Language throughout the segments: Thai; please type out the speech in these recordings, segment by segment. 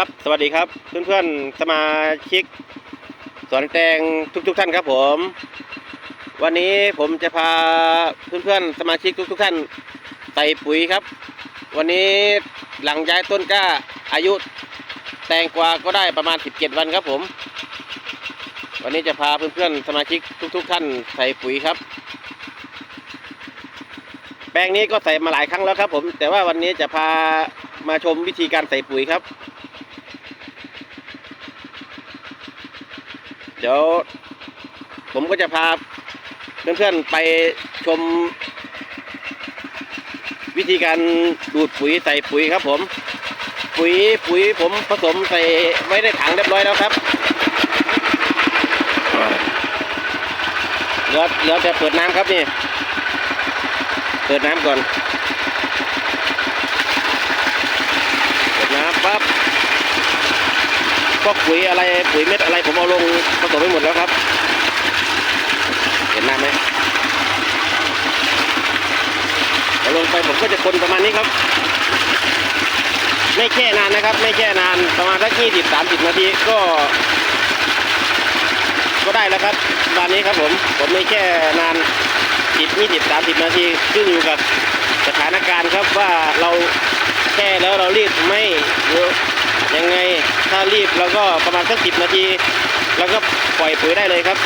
ครับ สวัสดีครับ เพื่อนๆ สมาชิกสวนแตงทุกๆทท่านครับผม วันนี้ผมจะพาเพื่อนๆ สมาชิกทุกๆทท่านใส่ปุ๋ยครับ วันนี้หลังย้ายต้นกล้า อายุแตงกวาก็ได้ประมาณ 17 วันครับผม วันนี้จะพาเพื่อนๆ สมาชิกทุก ๆทท่านใส่ปุ๋ยครับ แปลงนี้ก็ใส่มาหลายครั้งแล้วครับผม แต่ว่าวันนี้จะพามาชมวิธีการใส่ปุ๋ยครับ ดี๋ยว ผมก็จะพาเพื่อนๆไปชม วิธีการดูดปุ๋ยใส่ปุ๋ยครับผม ปุ๋ยปุ๋ยผมผสมใส่ไว้ในถังเรียบร้อยแล้วครับเหลือเหลือแต่เปิดน้ำครับนี่ เปิดน้ำก่อน เปิดน้ำปั๊บ พวกปุ๋ยอะไรปุ๋ยเม็ดอะไรผมเอาลงผสมไปหมดแล้วครับ เห็นน้ำไหมเอาลงไปผมก็จะคนประมาณนี้ครับ ไม่แช่นานนะครับ ไม่แช่นานประมาณสักยี่สิบสามสิบนาทีก็ ก็ได้แล้วครับประมาณนี้ครับผมผมไม่แช่นานสิบยี่สิบสามสิบนาทีขึ้นอยู่กับสถานการณ์ครับว่าเราแช่แล้วเรารีบไม่หรือยังไง ถ้ารีบเราก็ประมาณสักสิบนาทีเราก็ปล่อยปุ๋ยได้เลยครับ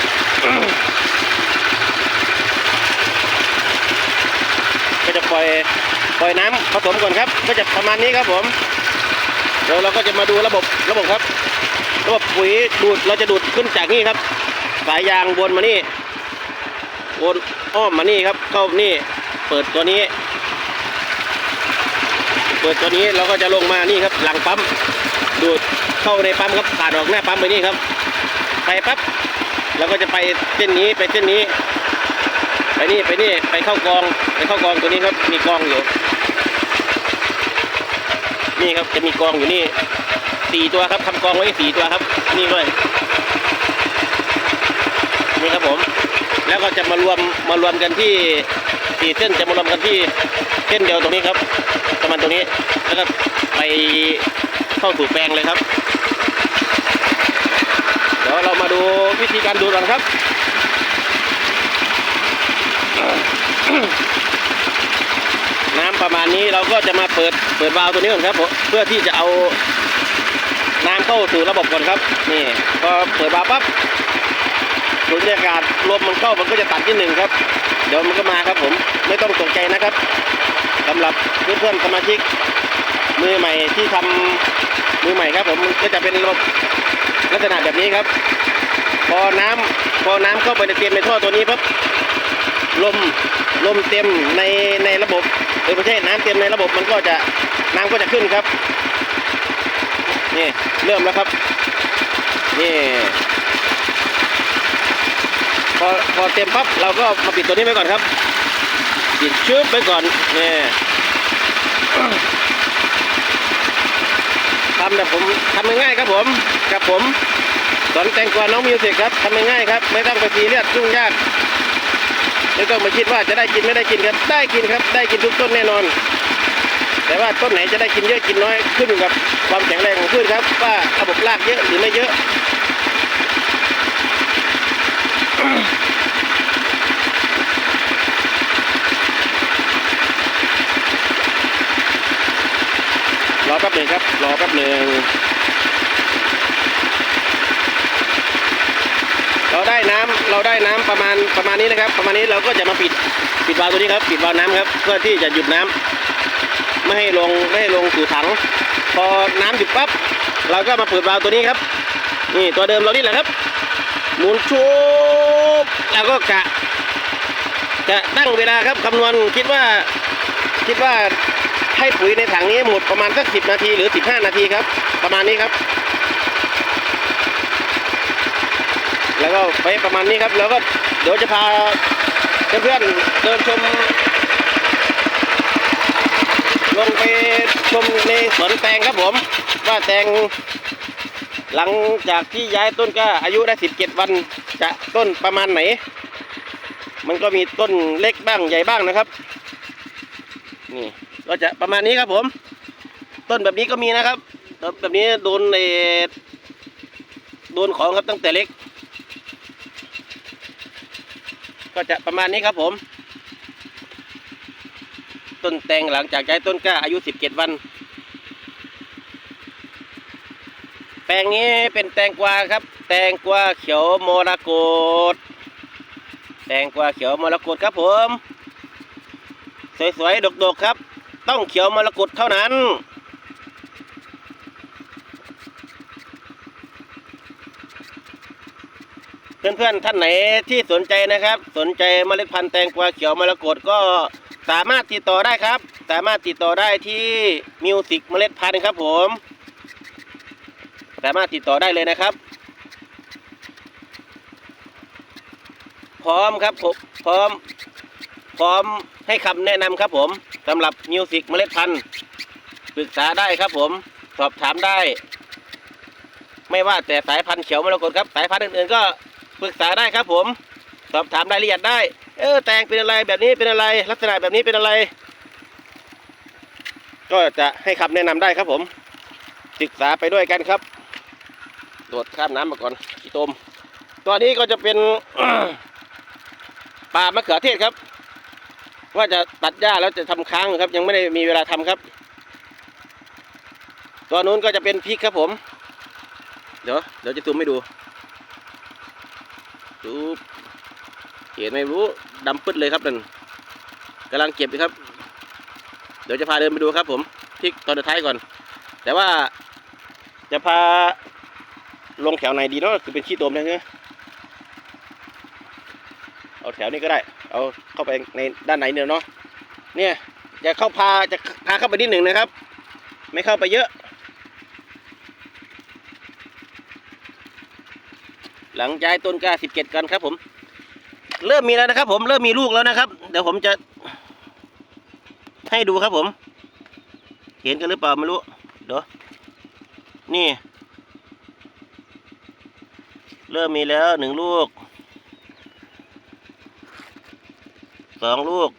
ก็จะปล่อยปล่อยน้ำผสมก่อนครับ ก็จะประมาณนี้ครับผมเดี๋ยวเราก็จะมาดูระบบระบบครับ ระบบปุ๋ยดูดเราจะดูดขึ้นจากนี่ครับ สายยางวนมานี่วนอ้อมมานี่ครับเข้านี่เปิดตัวนี้ เปิดตัวนี้เราก็จะลงมานี่ครับหลังปั๊มดูด เข้าในปั๊มครับผ่านออกหน้าปั๊มไปนี่ครับ ไปปั๊บเราก็จะไปเส้นนี้ไปเส้นนี้ ไปนี่ไปนี่ไปเข้ากองไปเข้ากองตัวนี้ครับมีกองอยู่ นี่ครับจะมีกองอยู่นี่สี่ตัวครับทำกองไว้สี่ตัวครับ นี่ด้วยนี่ครับผม แล้วก็จะมารวมมารวมกันที่สี่เส้นจะมารวมกันที่เส้นเดียวตรงนี้ครับประมาณตรงนี้แล้วก็ไปเข้าสู่แปลงเลยครับ ยวเรามาดูวิธีการดูดกันครับ น้ำประมาณนี้เราก็จะมาเปิดเปิดวาล์วตัวนี้ก่อนครับผมเพื่อที่จะเอาน้ำเข้าสู่ระบบก่อนครับนี่พอเปิดวาล์วปั๊บสูญญากาศลมมันเข้ามันก็จะตัดที่หนึ่งครับ เดี๋ยวมันก็มาครับผมไม่ต้องตกใจนะครับสำหรับเพื่อนๆสมาชิกมือใหม่ที่ทำมือใหม่ครับผมมันก็จะเป็นระบบ ลักษณะแบบนี้ครับ พอน้ำพอน้ำเข้าไปในเตรียมในท่อตัวนี้ปั๊บลมลมเต็มในในระบบเออไม่ใช่น้ำเต็มในระบบมันก็จะน้ำก็จะขึ้นครับนี่เริ่มแล้วครับนี่พอพอเต็มปั๊บเราก็มาปิดตัวนี้ไว้ก่อนครับปิดชืบไว้ก่อนนี่ ทำแบบผมทำง่ายๆครับผมกับผมสอนแตงกวาน้องมิวสิกครับทำง่ายๆครับ ไม่ต้องไปซีเรียสยุ่งยากไม่ต้องมาคิดว่าจะได้กินไม่ได้กินครับ ได้กินครับ ได้กินทุกต้นแน่นอน แต่ว่าต้นไหนจะได้กินเยอะกินน้อยขึ้นอยู่กับความแข็งแรงของพืชครับ ว่าระบบรากเยอะหรือไม่เยอะ รอแป๊บหนึ่งครับ รอแป๊บหนึ่งเราได้น้ำเราได้น้ำประมาณประมาณนี้นะครับ ประมาณนี้เราก็จะมาปิดปิดวาล์วตัวนี้ครับ ปิดวาล์วน้ำครับ เพื่อที่จะหยุดน้ำไม่ให้ลงไม่ให้ลงสู่ถัง พอน้ำหยุดปั๊บเราก็มาเปิดวาล์วตัวนี้ครับ นี่ตัวเดิมเรานี่แหละครับ หมุนชุบแล้วก็กะจะตั้งเวลาครับคำนวณคิดว่าคิดว่า ให้ปุ๋ยในถังนี้หมดประมาณสักสิบนาทีหรือสิบห้านาทีครับ ประมาณนี้ครับ แล้วก็ไปประมาณนี้ครับ แล้วก็เดี๋ยวจะพาเพื่อนๆเดินชมลงไปชมในสวนแตงครับผม ว่าแตงหลังจากที่ย้ายต้นก็อายุได้สิบเจ็ดวันจะต้นประมาณไหน มันก็มีต้นเล็กบ้างใหญ่บ้างนะครับ นี่ก็จะประมาณนี้ครับผม ต้นแบบนี้ก็มีนะครับ แบบนี้โดนเอโดนของครับตั้งแต่เล็ก ก็จะประมาณนี้ครับผม ต้นแตงหลังจากย้ายต้นกล้าอายุ 17 วัน แปลงนี้เป็นแตงกวาครับ แตงกวาเขียวมรกตแตงกวาเขียวมรกตครับผม สวยๆดกๆครับ ต้องเขียวมรกตเท่านั้น เพื่อนๆท่านไหนที่สนใจนะครับ สนใจเมล็ดพันธุ์แตงกวาเขียวมรกตก็สามารถติดต่อได้ครับ สามารถติดต่อได้ที่มิวสิกเมล็ดพันธุ์ครับผม สามารถติดต่อได้เลยนะครับ พร้อมครับผมพร้อม พร้อมให้คำแนะนำครับผมสำหรับมิวสิกเมล็ดพันธุ์ปรึกษาได้ครับผมสอบถามได้ ไม่ว่าแต่สายพันธุ์เขียวมรกตครับ สายพันธุ์อื่นๆก็ปรึกษาได้ครับผม สอบถามรายละเอียดได้ เออแตงเป็นอะไรแบบนี้เป็นอะไร ลักษณะแบบนี้เป็นอะไร ก็จะให้คำแนะนำได้ครับผม ศึกษาไปด้วยกันครับ โดดข้ามน้ำมาก่อนขี้ตมตัวนี้ก็จะเป็นป่ามะเขือเทศครับ ว่าจะตัดหญ้าแล้วจะทำค้างครับ ยังไม่ได้มีเวลาทำครับตัวนู้นก็จะเป็นพริกครับผม เดี๋ยวเดี๋ยวจะซูมให้ดูดูเห็นไหมรู้ดำปึ๊ดเลยครับนั่นกำลังเก็บอยู่ครับ เดี๋ยวจะพาเดินไปดูครับ ผมพริกตอนท้ายก่อน แต่ว่าจะพาลงแถวไหนดีเนาะคือเป็นขี้ตมนะเนอะเอาแถวนี้ก็ได้ เอาเข้าไปในด้านไหนเนี่ยเนาะเนี่ยจะเข้าพาจะพาเข้าไปนิดหนึ่งนะครับ ไม่เข้าไปเยอะ หลังย้ายต้นกล้าสิบเจ็ดกันครับผม เริ่มมีแล้วนะครับ ผมเริ่มมีลูกแล้วนะครับ เดี๋ยวผมจะ ให้ดูครับผม เห็นกันหรือเปล่าไม่รู้เดี๋ยวนี่ เริ่มมีแล้วหนึ่งลูก สองลูก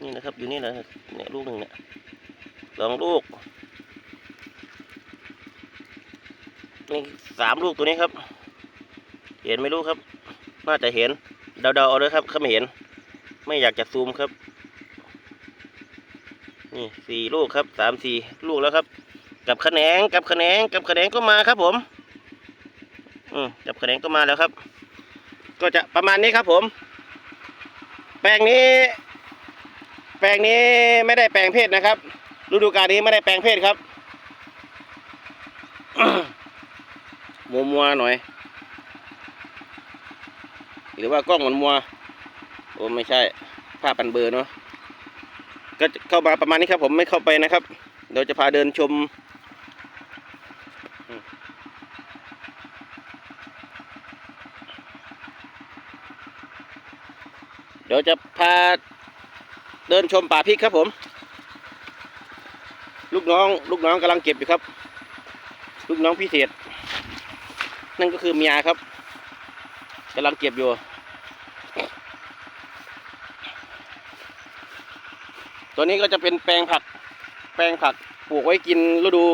นี่นะครับ อยู่นี่นะเนี่ยลูกหนึ่งเนี่ยสองลูก นี่สามลูกตัวนี้ครับ เห็นไหม่รู้ครับ น่าจะเห็น เดาๆเอาเลยครับเขาไม่เห็น ไม่อยากจะซูมครับ นี่สี่ลูกครับ สามสี่ลูกแล้วครับ กับขะแนงกับขะแนงกับขะแนงก็มาครับผม อืมกับขะแนงก็มาแล้วครับ ก็จะประมาณนี้ครับผม แปลงนี้ แปลงนี้ไม่ได้แปลงเพศนะครับ ฤดูกาลนี้ไม่ได้แปลงเพศครับมัวมัวๆหน่อย หรือว่ากล้องมันมัว โอ้ไม่ใช่ ภาพปันเบอร์เนาะก็เข้ามาประมาณนี้ครับผมไม่เข้าไปนะครับ เดี๋ยวจะพาเดินชมอืมเดี๋ยวจะพาเดินชมป่าพริกครับผม ลูกน้องลูกน้องกำลังเก็บอยู่ครับ ลูกน้องพิเศษ นั่นก็คือเมียครับกำลังเก็บอยู่ ตัวนี้ก็จะเป็นแปลงผัก แปลงผักปลูกไว้กินฤดู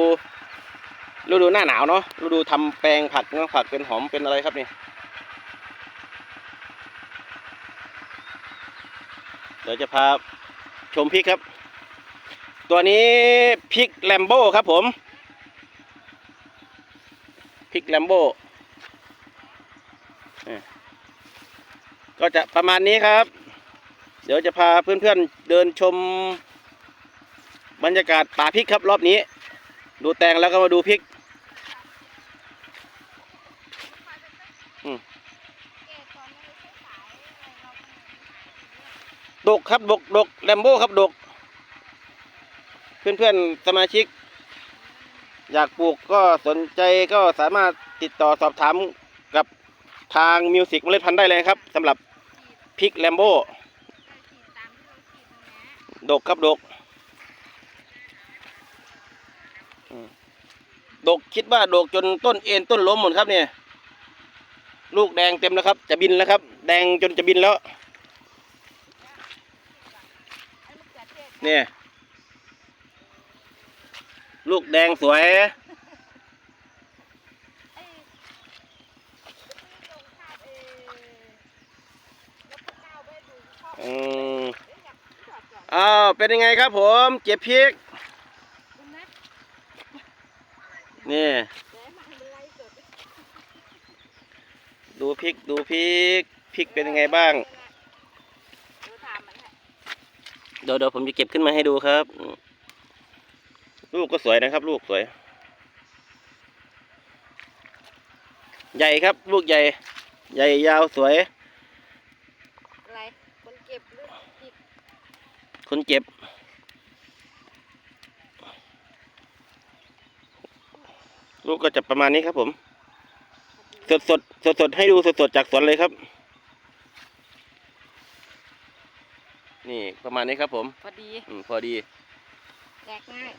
ฤดูหน้าหนาวเนาะฤดูทำแปลงผักเนาะผักเป็นหอมเป็นอะไรครับนี่ เดี๋ยวจะพาชมพริกครับ ตัวนี้พริกแลมโบ้ครับผมพริกแลมโบ้ก็จะประมาณนี้ครับ เดี๋ยวจะพาเพื่อนๆเดินชมบรรยากาศป่าพริกครับรอบนี้ ดูแตงแล้วก็มาดูพริก ดกครับดกดกแลมโบ้ครับดก เพื่อนๆสมาชิก อยากปลูกก็สนใจก็สามารถติดต่อสอบถามกับทางมิวสิกเมล็ดพันธุ์ได้เลยครับสำหรับพริกแลมโบ้ดกครับดกดกคิดว่าดกจนต้นเอ็นต้นล้มหมดครับเนี่ย ลูกแดงเต็มแล้วครับ จะบินแล้วครับ แดงจนจะบินแล้ว เนี่ย ลูกแดงสวย อืมอ้าว เป็นยังไงครับผม เจ็บพริก นี่ ดูพริก ดูพริก พริกเป็นยังไงบ้าง เดี๋ยวถามมันให้ เดี๋ยวเดี๋ยวผมจะเก็บขึ้นมาให้ดูครับ ลูกก็สวยนะครับ ลูกสวย ใหญ่ครับ ลูกใหญ่ ใหญ่ยาวสวยอะไรคนเก็บหรือผิดคนเจ็บ ลูกก็จะประมาณนี้ครับผม สดสดสดสดๆให้ดูสดสดๆจากสวนเลยครับ นี่ประมาณนี้ครับผม พอดีอืมพอดีแจกง่าย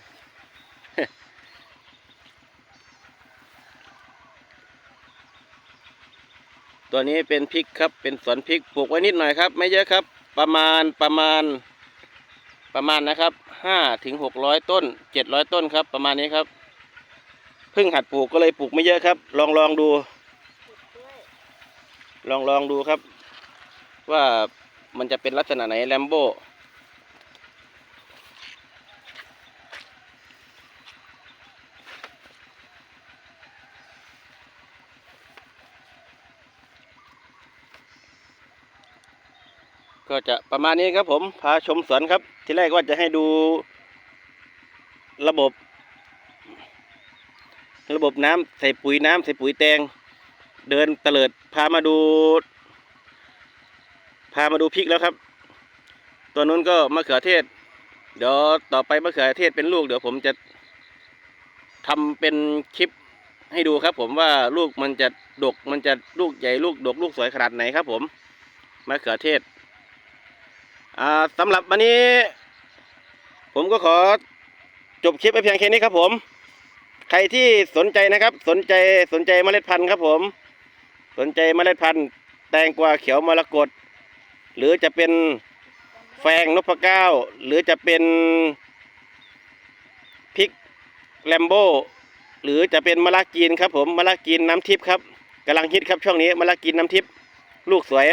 ตัวนี้เป็นพริกครับ เป็นสวนพริก ปลูกไว้นิดหน่อยครับ ไม่เยอะครับ ประมาณประมาณ ประมาณนะครับห้าถึงหกร้อยต้นเจ็ดร้อยต้นครับ ประมาณนี้ครับ เพิ่งหัดปลูกก็เลยปลูกไม่เยอะครับ ลองลองดูผิดด้วยลองลองดูครับ ว่า มันจะเป็นลักษณะไหนแลมโบก็จะประมาณนี้ครับผม พาชมสวนครับ ที่แรกว่าจะให้ดูระบบ ระบบน้ำใส่ปุ๋ยน้ำใส่ปุ๋ยแตง เดินเตลิดพามาดูามาดูพริกแล้วครับ ตัวนู้นก็มะเขือเทศ เดี๋ยวต่อไปมะเขือเทศเป็นลูกเดี๋ยวผมจะทำเป็นคลิปให้ดูครับ ผมว่าลูกมันจะดกมันจะลูกใหญ่ลูกดกลูกสวยขนาดไหนครับ ผมมะเขือเทศอ่าสำหรับวันนี้ ผมก็ขอจบคลิปไปเพียงแค่นี้ครับ ผม ใครที่สนใจนะครับ สนใจสนใจเมล็ดพันธุ์ครับ ผม สนใจเมล็ดพันธุ์ แตงกวาเขียวมรกต หรือจะเป็นแฟงนพเก้า หรือจะเป็นพริกแลมโบหรือจะเป็นมะละกีนครับผมมะละกีนน้ำทิพย์ครับกำลังฮิตครับช่วงนี้มะละกีนน้ำทิพย์ลูกสวย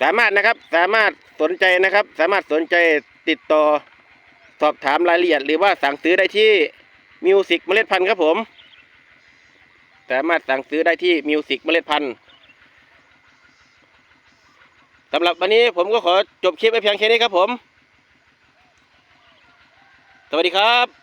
สามารถนะครับสามารถสนใจนะครับ สามารถสนใจติดต่อสอบถามรายละเอียด หรือว่าสั่งซื้อได้ที่มิวสิกเมล็ดพันธุ์ครับผม สามารถสั่งซื้อได้ที่มิวสิกเมล็ดพันธุ์ สำหรับวันนี้ผมก็ขอจบคลิปไว้เพียงแค่นี้ครับผม สวัสดีครับ